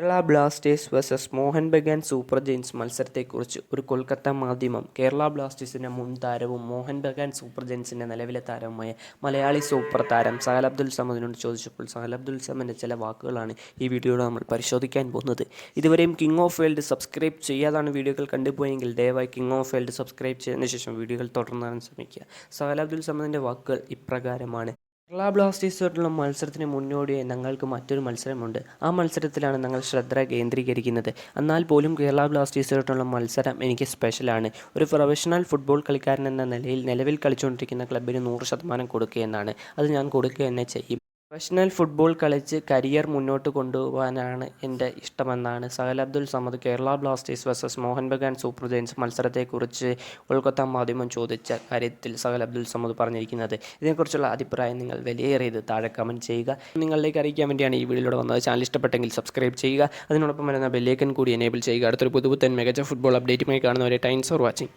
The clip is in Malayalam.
Kerala blasters versus Mohun Bagan super giants മത്സരത്തെക്കുറിച്ച് ഒരു കൊൽക്കത്ത മാധ്യമം കേരള ബ്ലാസ്റ്റേഴ്സിന്റെ മുൻ താരവും മോഹൻ ബഗാൻ സൂപ്പർ ജെയിൻസിന്റെ നിലവിലെ താരവുമായ മലയാളി സൂപ്പർ താരം സഹൽ അബ്ദുൽ സമദിനോട് ചോദിച്ചപ്പോൾ സഹൽ അബ്ദുൽ സമദിന്റെ ചില വാക്കുകളാണ് ഈ വീഡിയോയിൽ നമ്മൾ പരിശോധിക്കാൻ പോകുന്നത്. ഇതുവരെയും കിങ് ഓഫ് വേൾഡ് സബ്സ്ക്രൈബ് ചെയ്യാതാണ് വീഡിയോകൾ കണ്ടുപോയെങ്കിൽ ദയവായി കിങ് ഓഫ് വേൾഡ് സബ്സ്ക്രൈബ് ചെയ്തതിന് ശേഷം വീഡിയോകൾ തുടർന്നാൻ ശ്രമിക്കുക. സഹൽ അബ്ദുൽ സമദിന്റെ വാക്കുകൾ ഇപ്രകാരമാണ്. കേരള ബ്ലാസ്റ്റേഴ്സുമായിട്ടുള്ള മത്സരത്തിന് മുന്നോടിയായി ഞങ്ങൾക്ക് മറ്റൊരു മത്സരമുണ്ട്. ആ മത്സരത്തിലാണ് ഞങ്ങൾ ശ്രദ്ധ കേന്ദ്രീകരിക്കുന്നത്. എന്നാൽ പോലും കേരള ബ്ലാസ്റ്റേഴ്സുമായിട്ടുള്ള മത്സരം എനിക്ക് സ്പെഷ്യലാണ്. ഒരു പ്രൊഫഷണൽ ഫുട്ബോൾ കളിക്കാരൻ എന്ന നിലയിൽ നിലവിൽ കളിച്ചുകൊണ്ടിരിക്കുന്ന ക്ലബിന് നൂറ് ശതമാനം കൊടുക്കുക എന്നാണ് അത് ഞാൻ കൊടുക്കുക തന്നെ ചെയ്യും. പ്രൊഫഷണൽ ഫുട്ബോൾ കളിച്ച് കരിയർ മുന്നോട്ട് കൊണ്ടുപോകാനാണ് എന്റെ ഇഷ്ടമെന്നാണ്. Sahal Abdul Samad Kerala blasters versus Mohun Bagan super giants മത്സരത്തെക്കുറിച്ച് Kolkata മാധ്യമം ചോദിച്ച കാര്യത്തിൽ സഹൽ അബ്ദുൽ സമദ് പറഞ്ഞിരിക്കുന്നത്. ഇതിനെക്കുറിച്ചുള്ള അഭിപ്രായം നിങ്ങൾ വിലയേറിയത് താഴെ കമന്റ് ചെയ്യുക. നിങ്ങളിലേക്ക് അറിയിക്കാൻ വേണ്ടിയാണ് ഈ വീഡിയോയിലൂടെ വന്നത്. ചാനൽ ഇഷ്ടപ്പെട്ടെങ്കിൽ സബ്സ്ക്രൈബ് ചെയ്യുക. അതിനോടൊപ്പം വരുന്ന ബെല്ലേക്കൻ കൂടി എനേബിൾ ചെയ്യുക. അടുത്തൊരു പുതുപുത്തൻ മികച്ച ഫുട്ബോൾ അപ്ഡേറ്റുമായി കാണുന്നവരെ ടൈംസ് ഫോർ വാച്ചിങ്